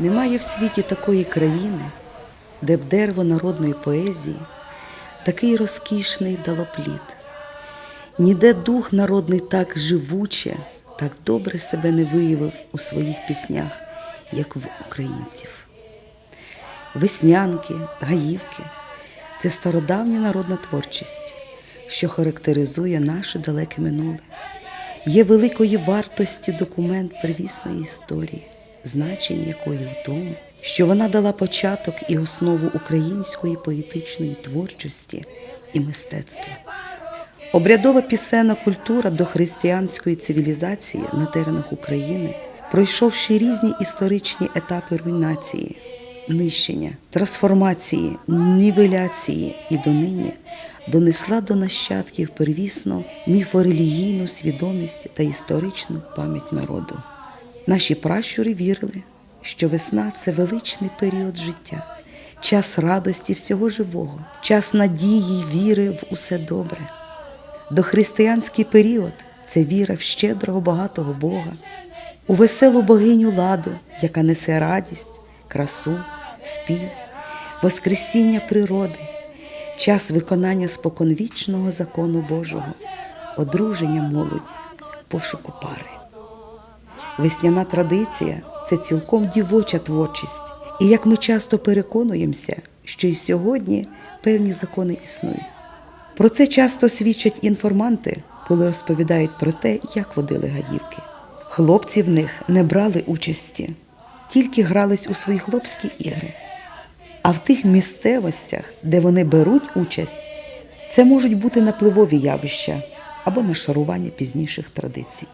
Немає в світі такої країни, де б дерево народної поезії такий розкішний дало плід. Ніде дух народний так живуче, так добре себе не виявив у своїх піснях, як в українців. Веснянки, гаївки це стародавня народна творчість, що характеризує наше далеке минуле. Є великої вартості документ первісної історії, значення якої в тому, що вона дала початок і основу української поетичної творчості і мистецтва. Обрядова пісенна культура до християнської цивілізації на теренах України, пройшовши різні історичні етапи руйнації, нищення, трансформації, нівеляції і донині донесла до нащадків первісно міфорелігійну свідомість та історичну пам'ять народу. Наші пращури вірили, що весна це величний період життя, час радості всього живого, час надії віри в усе добре. Дохристиянський період це віра в щедрого багатого Бога, у веселу богиню ладу, яка несе радість, красу, спів, воскресіння природи, час виконання споконвічного закону Божого, одруження молоді, пошуку пари. Весняна традиція це цілком дівоча творчість, і як ми часто переконуємося, що і сьогодні певні закони існують. Про це часто свідчать інформанти, коли розповідають про те, як водили гаївки. Хлопці в них не брали участі, тільки грались у свої хлопські ігри. А в тих місцевостях, де вони беруть участь, це можуть бути напливові явища або нашарування пізніших традицій.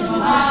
Amen.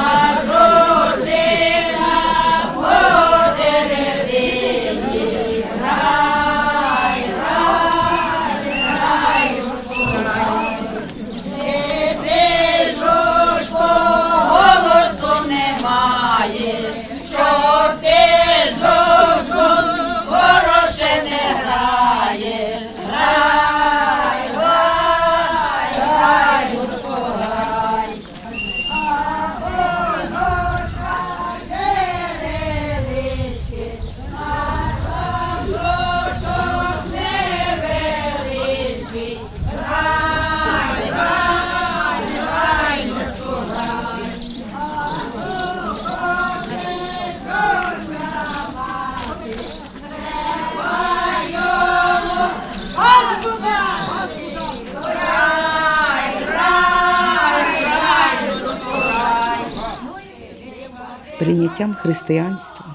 Прийняттям християнства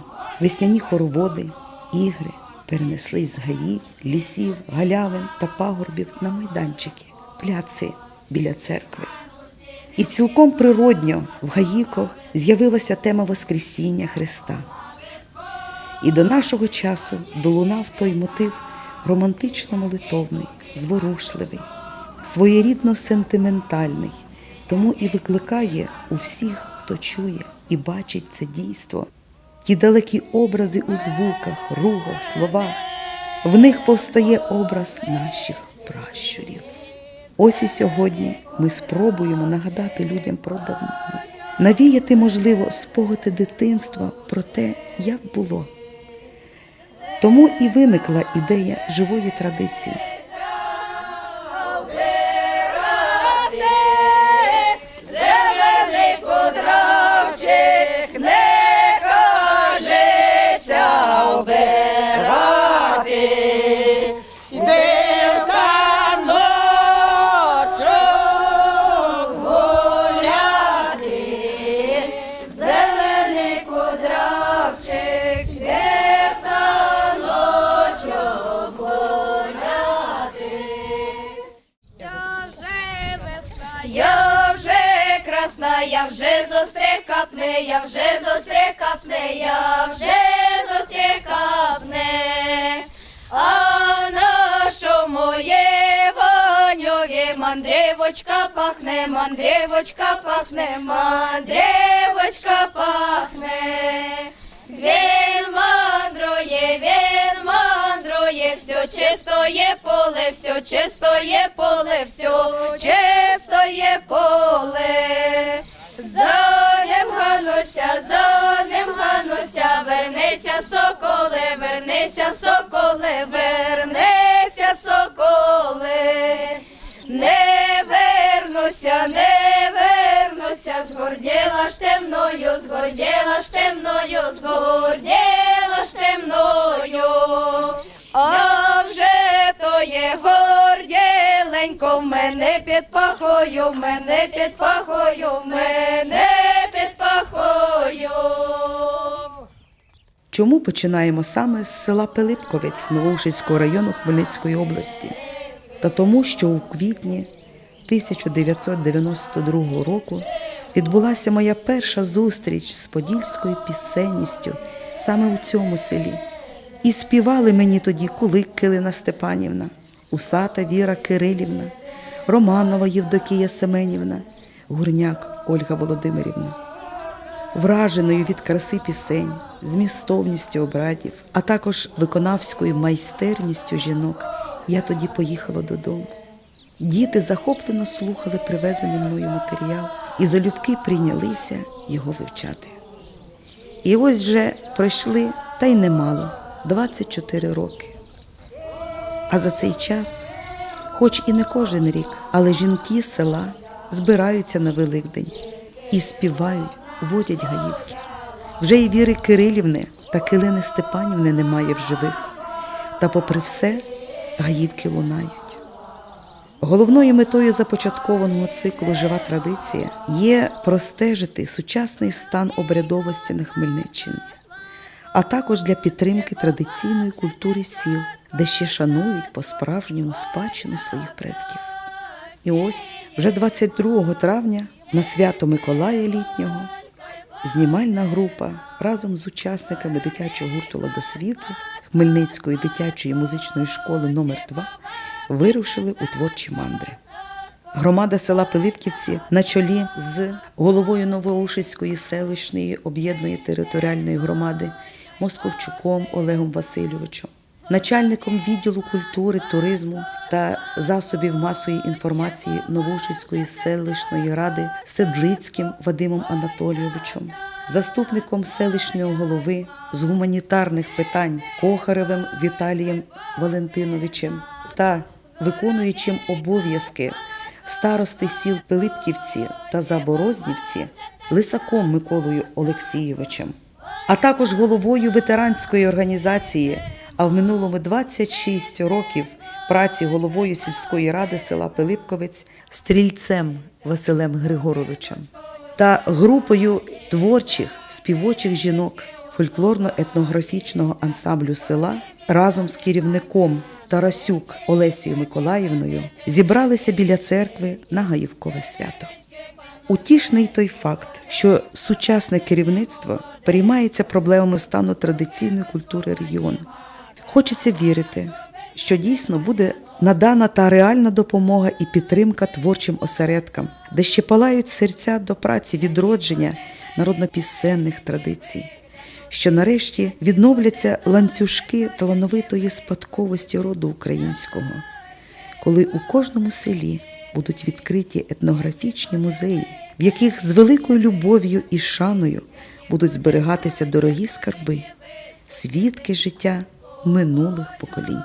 весняні хороводи, ігри перенеслись з гаїв, лісів, галявин та пагорбів на майданчики, пляци біля церкви. І цілком природньо в гаївках з'явилася тема Воскресіння Христа. І до нашого часу долунав той мотив романтично молитовний, зворушливий, своєрідно сентиментальний, тому і викликає у всіх, хто чує бачить це дійство, ті далекі образи у звуках, рухах, словах. В них повстає образ наших пращурів. Ось і сьогодні ми спробуємо нагадати людям про давнину, навіяти, можливо, спогади дитинства про те, як було. Тому і виникла ідея живої традиції. Вже зостріх капне, я вже зостріх капне, я вже зостріх капне. А нашому мандрівочка пахне, мандрівочка пахне, мандрівочка пахне. Він мандрує, він мандрує, все чистоє поле, все чистоє поле, все чистоє поле. Ним гануся, ним гануся, вернися, соколе, вернися, соколе, вернися, соколе. Не вернуся, не вернуся, згорділа ж темною, згорділа ж темною, згорділа ж темною. Пахою, в мене під пахою, в мене під пахою. Чому починаємо саме з села Пилипковець Новоушицького району Хмельницької області? Та тому, що у квітні 1992 року відбулася моя перша зустріч з подільською пісенністю саме у цьому селі. І співали мені тоді Кулик Килина Степанівна, Усата Віра Кирилівна, Романова Євдокія Семенівна, Гурняк Ольга Володимирівна враженою від краси пісень, змістовністю обрадів, а також виконавською майстерністю жінок, я тоді поїхала додому. Діти захоплено слухали привезений мною матеріал і залюбки прийнялися його вивчати. І ось вже пройшли, та й немало 24 роки. А за цей час, хоч і не кожен рік, але жінки з села збираються на Великдень і співають, водять гаївки. Вже і віри Кирилівни та Килини Степанівни немає в живих. Та, попри все, гаївки лунають. Головною метою започаткованого циклу Жива традиція є простежити сучасний стан обрядовості на Хмельниччині, а також для підтримки традиційної культури сіл, де ще шанують по-справжньому спадщину своїх предків. І ось вже 22 травня на свято Миколая літнього знімальна група разом з учасниками дитячого гурту Ладосвіти Хмельницької дитячої музичної школи номер 2 вирушили у творчі мандри. Громада села Пилипківці на чолі з головою Новоушицької селищної об'єднаної територіальної громади Московчуком Олегом Васильовичем, начальником відділу культури, туризму та засобів масової інформації Новоушицької селищної ради Седлицьким Вадимом Анатолійовичем, заступником селищного голови з гуманітарних питань Кохаревим Віталієм Валентиновичем та виконуючим обов'язки старости сіл Пилипківці та Заборознівці Лисаком Миколою Олексійовичем, а також головою ветеранської організації, а в минулому 26 років праці головою сільської ради села Пилипковець стрільцем Василем Григоровичем та групою творчих співочих жінок фольклорно-етнографічного ансамблю села разом з керівником Тарасюк Олесією Миколаївною зібралися біля церкви на Гаївкове свято. Утішний той факт, що сучасне керівництво переймається проблемами стану традиційної культури регіону. Хочеться вірити, що дійсно буде надана та реальна допомога і підтримка творчим осередкам, де ще палають серця до праці відродження народнопісенних традицій, що нарешті відновляться ланцюжки талановитої спадковості роду українського, коли у кожному селі будуть відкриті етнографічні музеї, в яких з великою любов'ю і шаною будуть зберігатися дорогі скарби, свідки життя минулих поколінь.